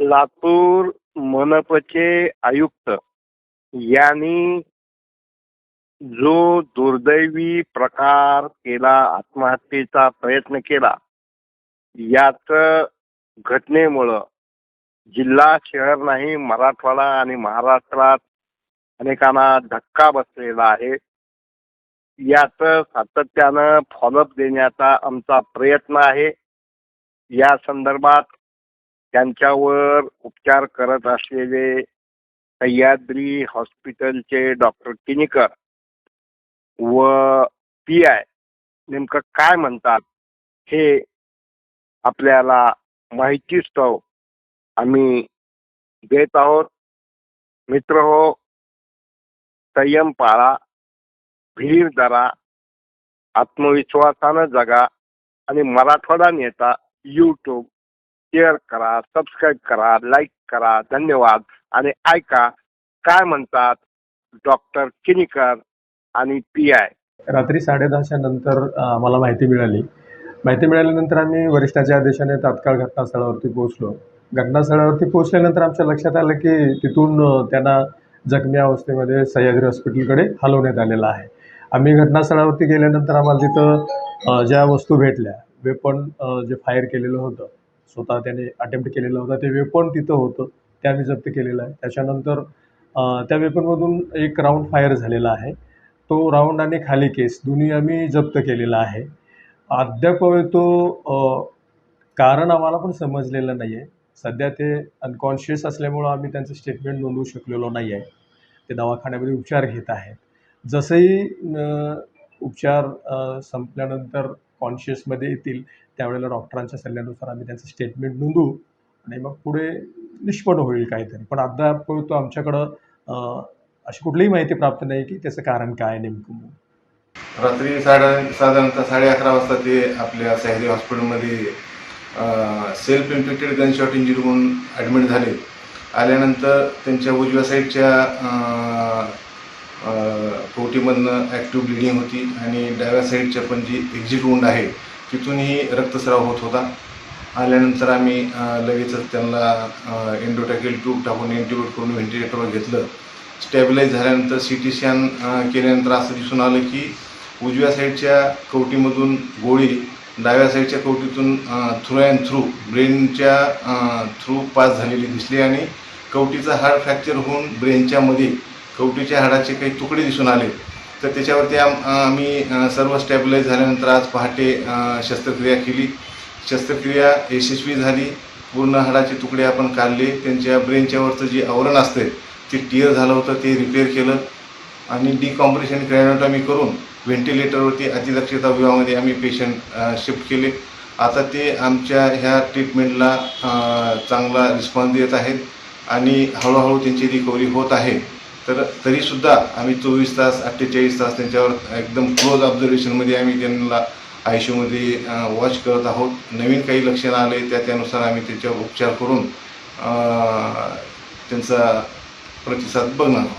लातूर मनपचे आयुक्त यांनी जो दुर्दैवी प्रकार केला आत्महत्येचा प्रयत्न केला याच घटनेमुळं जिल्हा शहर नाही मराठवाडा आणि महाराष्ट्रात अनेकांना धक्का बसलेला आहे. याचं सातत्यानं फॉलोअप देण्याचा आमचा प्रयत्न आहे. या संदर्भात त्यांच्यावर उपचार करत असलेले सह्याद्री हॉस्पिटलचे डॉक्टर किनीकर व पी आय नेमकं काय म्हणतात हे आपल्याला माहितीस्तव आम्ही देत आहोत. मित्र हो संयम पाळा भीर धरा आत्मविश्वासानं जगा आणि मराठवाडा नेता यूट्यूब शेअर करा सबस्क्राईब करा लाईक करा धन्यवाद. आणि ऐका काय म्हणतात डॉक्टर किनीकर आणि पी आय? रात्री साडेदहाच्या नंतर मला आम्हाला माहिती मिळाली. माहिती मिळाल्यानंतर आम्ही वरिष्ठाच्या आदेशाने तात्काळ घटनास्थळावरती पोहोचलो. घटनास्थळावरती पोहोचल्यानंतर आमच्या लक्षात आलं की तिथून त्यांना जखमी अवस्थेमध्ये सह्याद्री हॉस्पिटलकडे हलवण्यात आलेलं आहे. आम्ही घटनास्थळावरती गेल्यानंतर आम्हाला तिथं ज्या वस्तू भेटल्या वेपन जे फायर केलेलं होतं स्वतः त्याने अटेम्प्ट केलेलं होता. ते वेपन तिथं होतं. ते आम्ही जप्त केलेलं आहे. त्याच्यानंतर त्या वेपनमधून एक राऊंड फायर झालेला आहे. तो राऊंड आणि खाली केस दोन्ही आम्ही जप्त केलेला आहे. अद्याप तो कारण आम्हाला पण समजलेलं नाही आहे सध्या ते अनकॉन्शियस असल्यामुळं आम्ही त्यांचं स्टेटमेंट नोंदवू शकलेलो नाही आहे ते दवाखान्यामध्ये उपचार घेत आहेत. जसंही उपचार संपल्यानंतर कॉन्शियसमध्ये येतील त्यावेळेला डॉक्टरांच्या सल्ल्यानुसार आम्ही त्यांचं स्टेटमेंट नोंदवू आणि मग पुढे निष्पन्न होईल काहीतरी. पण अद्याप तो आमच्याकडं अशी कुठलीही माहिती प्राप्त नाही की त्याचं कारण काय नेमकं. रात्री साडे साधारणतः साडे अकरा वाजता ते आपल्या सह्याद्री हॉस्पिटलमध्ये सेल्फ इन्फेक्टेड गनशॉट इंजुरी म्हणून ॲडमिट झाले. आल्यानंतर त्यांच्या उजव्या साईडच्या पोटीमधनं ॲक्टिव्ह ब्लिडिंग होती आणि डाव्या साईडच्या पण जी एक्झिट वुंड आहे तिथूनही रक्तस्राव होत होता. आल्यानंतर आम्ही लगेचच त्यांना एन्डोटॅकिल ट्यूब टाकून इंटिब्यूट करून व्हेंटिलेटरवर घेतलं. स्टॅबिलाईज झाल्यानंतर सी टी स्कॅन केल्यानंतर असं दिसून आलं की उजव्या साईडच्या कवटीमधून गोळी डाव्या साईडच्या कवटीतून थ्रू अँड थ्रू ब्रेनच्या थ्रू पास झालेली दिसली आणि कवटीचा हाड फ्रॅक्चर होऊन ब्रेनच्या मध्ये कवटीच्या हाडाचे काही तुकडे दिसून आले. तर त्याच्यावरती आम्ही सर्व स्टॅबिलाईज झाल्यानंतर आज पहाटे शस्त्रक्रिया केली. शस्त्रक्रिया यशस्वी झाली. पूर्ण हाडाचे तुकडे आपण काढले. त्यांच्या ब्रेनच्यावरचं जे आवरण असतं ते टिअर झालं होतं ते रिपेअर केलं. आणि डिकॉम्प्रेशन क्रॅनोटॉमी करून व्हेंटिलेटरवरती अतिदक्षता विभागामध्ये आम्ही पेशंट शिफ्ट केले. आता ते आमच्या ह्या ट्रीटमेंटला चांगला रिस्पॉन्स देत आहेत. आणि हळूहळू त्यांची रिकव्हरी होत आहे. तर तरीसुद्धा आम्ही चोवीस तास अठ्ठेचाळीस तास त्यांच्यावर एकदम क्लोज ऑब्झर्वेशनमध्ये आम्ही त्यांना आय सी यूमध्ये वॉच करत आहोत. नवीन काही लक्षणं आले त्या त्यानुसार आम्ही त्याच्यावर उपचार करून त्यांचा प्रतिसाद बघणार आहोत.